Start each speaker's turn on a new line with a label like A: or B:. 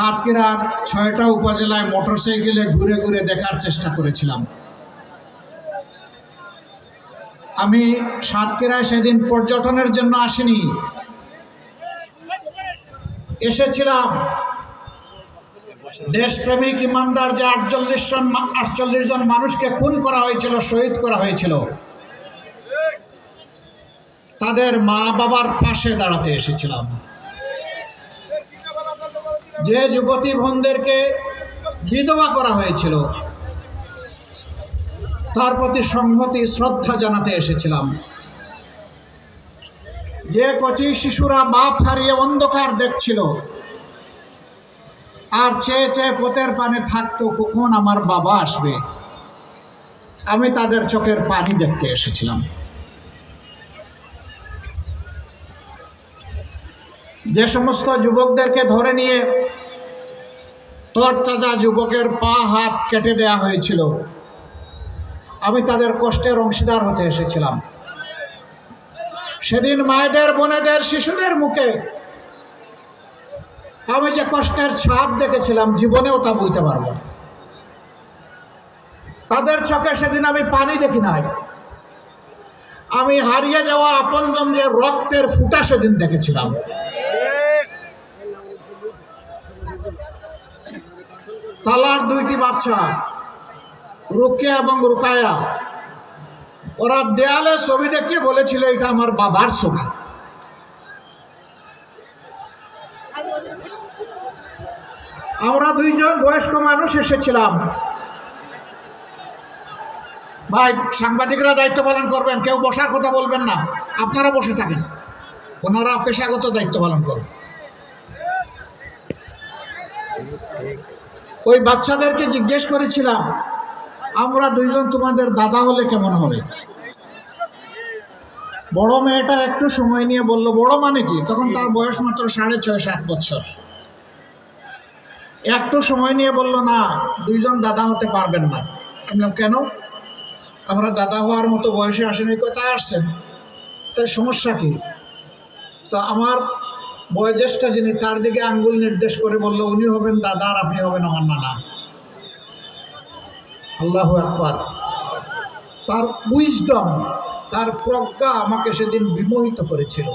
A: সাতক্ষীরার ছয়টা উপজেলায় মোটরসাইকেলে ঘুরে ঘুরে দেখার চেষ্টা করেছিলাম। আমি সাতক্ষীরায় সেদিন পর্যটনের জন্য আসিনি। এসেছিলাম। দেশপ্রেমিক ইমানদার যে আটচল্লিশ জন আটচল্লিশ জন মানুষকে খুন করা হয়েছিল, শহীদ করা হয়েছিল, তাদের মা বাবার পাশে দাঁড়াতে এসেছিলাম। যে যুবতী বোনদেরকে বিধবা করা হয়েছিল, তার প্রতি সংহতি শ্রদ্ধা জানাতে এসেছিলাম। যে কচি শিশুরা বাপ হারিয়ে অন্ধকার দেখছিল, আর চেয়ে চেয়ে পথের পানে থাকতো, কখন আমার বাবা আসবে? আমি তাদের চোখের পানি দেখতে এসেছিলাম। যে সমস্ত যুবকদেরকে ধরে নিয়ে তরতাজা যুবকের পা হাত কেটে দেয়া হয়েছিল। আমি তাদের কষ্টের অংশীদার হতে এসেছিলাম। সেদিন মায়েদের, বোনেদের, শিশুদের মুখে আমি যে কষ্টের ছাপ দেখেছিলাম, জীবনেও তা বলতে পারব তাদের চোখে সেদিন আমি পানি দেখি নাই। আমি হারিয়ে যাওয়া আপনজনদের রক্তের ফুটা সেদিন দেখেছিলাম। তালার দুইটি বাচ্চা, রুকিয়া এবং রুকায়া। ওরা দেয়ালে ছবি দেখিয়ে বলেছিল, এটা আমার বাবার ছবি। আমরা দুইজন বয়স্ক মানুষ এসেছিলাম। ভাই, সাংবাদিকরা দায়িত্ব পালন করবেন, কেউ বসার কথা বলবেন না, আপনারা বসে থাকেন। ওনারা পেশাগত দায়িত্ব পালন করবেন। ওই বাচ্চাদেরকে জিজ্ঞেস করেছিলাম আমরা দুইজন তোমাদের দাদা হলে কেমন হবে? বড় মেয়েটা একটু সময় নিয়ে বলল বড় মানে কি? তখন তার বয়স মাত্র সাড়ে ছয় সাত বছর। একটু সময় নিয়ে বলল না দুইজন দাদা হতে পারবেন না। বললাম, কেন? আমরা দাদা হওয়ার মতো বয়সে আসেনি কোথায় আসছেন? তাই সমস্যা কি? তো আমার বয়োজ্যেষ্ঠ যিনি, তার দিকে আঙ্গুল নির্দেশ করে বলল, উনি হবেন দাদা আর আপনি হবেন আমার নানা। আল্লাহ একবার তার উইজডম তার প্রজ্ঞা আমাকে সেদিন বিমোহিত করেছিল।